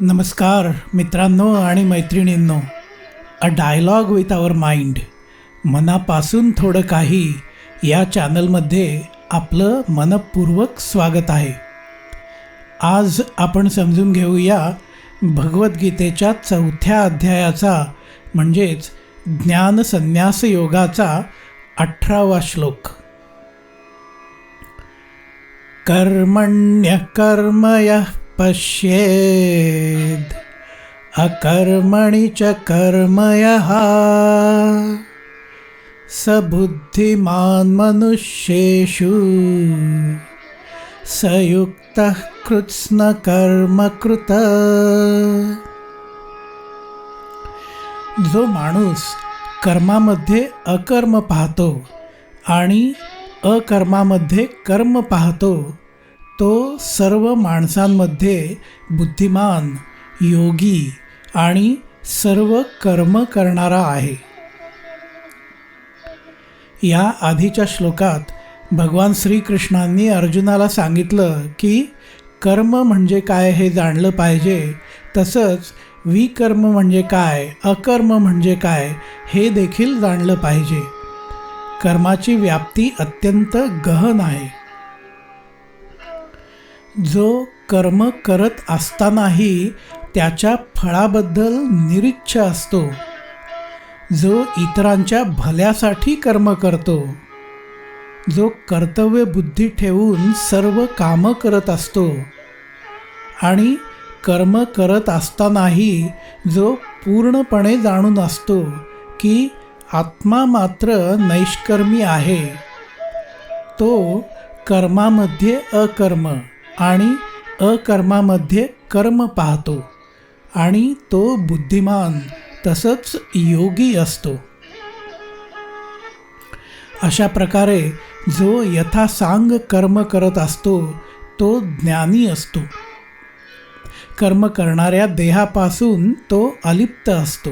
नमस्कार मित्रांनो आणि मैत्रिणींनो. A dialogue with our mind मनापासून थोडं काही या चॅनलमध्ये आपलं मनपूर्वक स्वागत आहे. आज आपण समजून घेऊया भगवद्गीतेच्या चौथ्या अध्यायाचा म्हणजेच ज्ञानसन्यास योगाचा अठरावा श्लोक. कर्मण्य कर्मय पश्येद् अकर्मणि च कर्मयः। स बुद्धिमान् मनुष्येषु स युक्तः कृत्स्नकर्मकृत जो माणूस कर्मामध्ये अकर्म पाहतो आणि अकर्मामध्ये कर्म पाहतो तो सर्व माणसांमध्ये बुद्धिमान योगी आणि सर्व कर्म करणारा आहे. या आधीच्या श्लोकात भगवान श्रीकृष्णांनी अर्जुनाला सांगितलं की कर्म म्हणजे काय हे जाणलं पाहिजे तसंच विकर्म म्हणजे काय अकर्म म्हणजे काय हे देखील जाणलं पाहिजे. कर्माची व्याप्ती अत्यंत गहन आहे. जो कर्म करत असतानाही त्याच्या फळाबद्दल निरीच्छ असतो. जो इतरांच्या भल्यासाठी कर्म करतो. जो कर्तव्य बुद्धी ठेवून सर्व कामं करत असतो. आणि कर्म करत असतानाही जो पूर्णपणे जाणून असतो की आत्मा मात्र नैष्कर्मी आहे. तो कर्मामध्ये अकर्म. आणि अकर्मामध्ये कर्म पाहतो आणि तो बुद्धिमान तसंच योगी असतो. अशा प्रकारे जो यथासांग कर्म करत असतो तो ज्ञानी असतो. कर्म करणाऱ्या देहापासून तो अलिप्त असतो.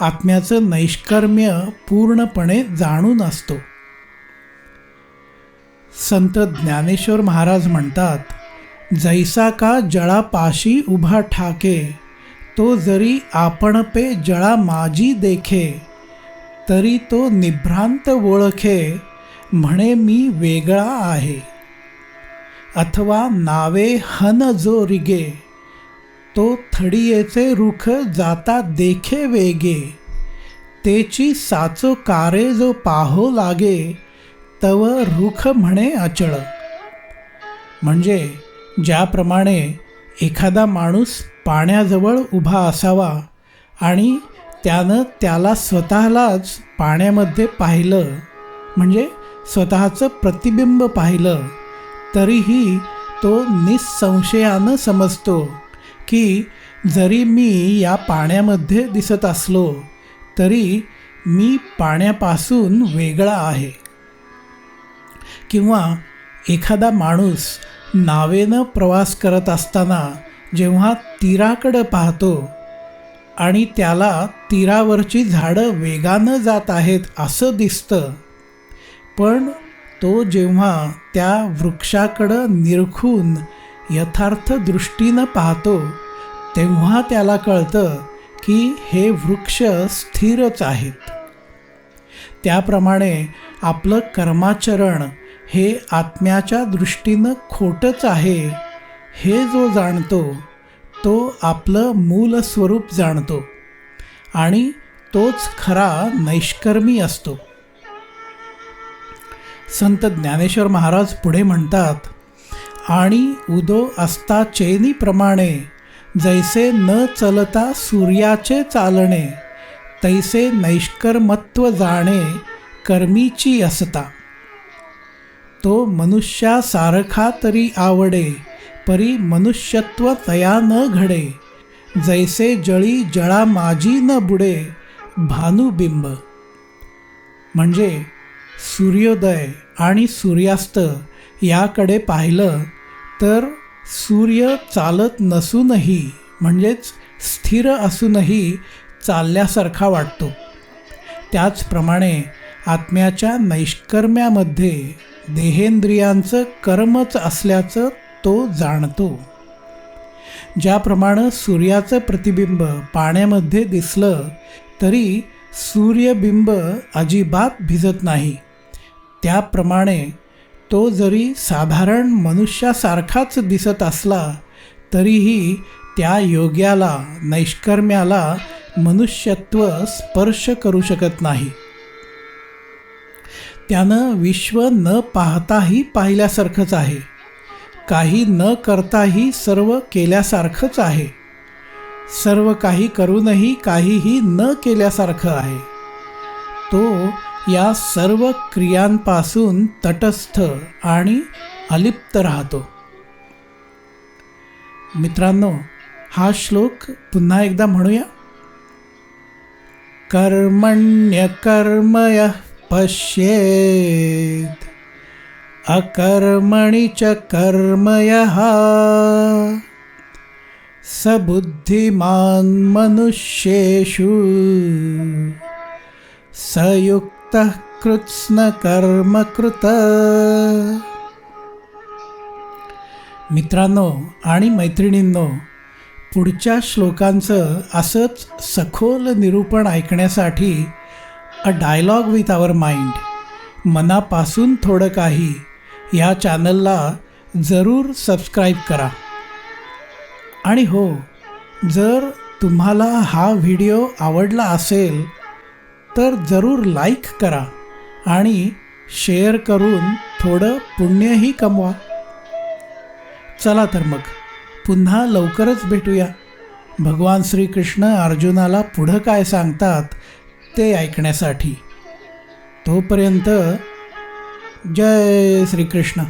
आत्म्याचं नैष्कर्म्य पूर्णपणे जाणून असतो. संत ज्ञानेश्वर महाराज म्हणतात जैसा का जळापाशी उभा ठाके तो जरी आपण पे जळा माझी देखे तरी तो निभ्रांत ओळखे म्हणे मी वेगळा आहे. अथवा नावे हन जो रिगे तो थडियेचे रुख जाता देखे वेगे तेची साचो कारे जो पाहो लागे तव रुख म्हणे अचळ. म्हणजे ज्याप्रमाणे एखादा माणूस पाण्याजवळ उभा असावा आणि त्यानं त्याला स्वतःलाच पाण्यामध्ये पाहिलं म्हणजे स्वतःचं प्रतिबिंब पाहिलं तरीही तो निसंशयानं समजतो की जरी मी या पाण्यामध्ये दिसत असलो तरी मी पाण्यापासून वेगळा आहे. किंवा एखादा माणूस नावेनं प्रवास करत असताना जेव्हा तीराकडं पाहतो आणि त्याला तीरावरची झाडं वेगानं जात आहेत असं दिसतं पण तो जेव्हा त्या वृक्षाकडं निरखून यथार्थ दृष्टीनं पाहतो तेव्हा त्याला कळतं की हे वृक्ष स्थिरच आहेत. त्याप्रमाणे आपलं कर्माचरण हे आत्म्याच्या दृष्टीनं खोटंच आहे. हे जो जाणतो तो आपलं मूल स्वरूप जाणतो आणि तोच खरा नैष्कर्मी असतो. संत ज्ञानेश्वर महाराज पुढे म्हणतात आणि उदो असता चेनीप्रमाणे जैसे न चलता सूर्याचे चालणे तैसे नैष्कर्मत्व जाणे कर्मीची असता. तो मनुष्यासारखा तरी आवडे परी मनुष्यत्व तया न घडे. जैसे जळी जळा माझी न बुडे भानुबिंब म्हणजे सूर्योदय आणि सूर्यास्त याकडे पाहिलं तर सूर्य चालत नसूनही म्हणजेच स्थिर असूनही चालल्यासारखा वाटतो. त्याचप्रमाणे आत्म्याच्या नैष्कर्म्यामध्ये देहेंद्रियांचं कर्मच असल्याचं तो जाणतो. ज्याप्रमाणे सूर्याचं प्रतिबिंब पाण्यामध्ये दिसलं तरी सूर्यबिंब अजिबात भिजत नाही. त्याप्रमाणे तो जरी साधारण मनुष्यासारखाच दिसत असला तरीही त्या योग्याला नैष्कर्म्याला मनुष्यत्व स्पर्श करू शकत नाही. त्यानं विश्व न पाहताही पाहिल्यासारखंच आहे. काही न करताही सर्व केल्यासारखंच आहे. सर्व काही करूनही काहीही न केल्यासारखं आहे. तो या सर्व क्रियांपासून तटस्थ आणि अलिप्त राहतो. मित्रांनो हा श्लोक पुन्हा एकदा म्हणूया. कर्मण्य कर्मय पश्येत अकर्मणि च कर्मयः। स बुद्धिमान् मनुष्येषु। सयुक्तः कृत्स्नकर्मकृत मित्रांनो आणि मैत्रिणींनो पुढच्या श्लोकांचं असंच सखोल निरूपण ऐकण्यासाठी a dialogue with our mind मनापासून थोडं काही. या चॅनलला जरूर सबस्क्राईब करा. आणि हो जर तुम्हाला हा व्हिडिओ आवडला असेल तर जरूर लाईक करा आणि शेअर करून थोडं पुण्यही कमवा. चला तर मग पुन्हा लवकरच भेटूया. भगवान श्रीकृष्ण अर्जुनाला पुढं काय सांगतात ते ऐकण्यासाठी. तोपर्यंत जय श्रीकृष्ण.